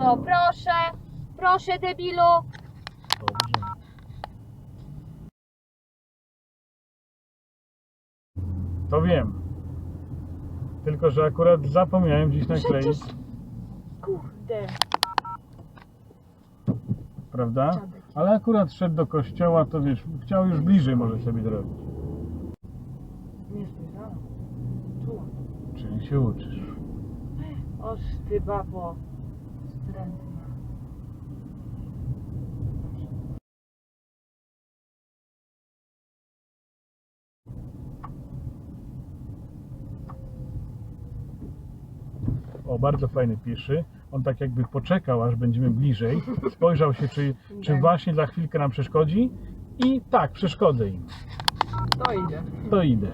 O, proszę, proszę debilu. Dobrze. To wiem. Tylko, że akurat zapomniałem dziś nakleić, Przecież- Kurde. prawda? Dziadek. Ale akurat szedł do kościoła, to wiesz, chciał już bliżej może sobie zrobić. Nie spojrzałam. Czułam. Czyli się uczysz. Oż ty babo. Wstrętna. O, bardzo fajny pieszy. On tak jakby poczekał, aż będziemy bliżej. Spojrzał się, czy, czy Tak. właśnie dla chwilkę nam przeszkodzi. I tak, przeszkodzę im. To idę. To idę.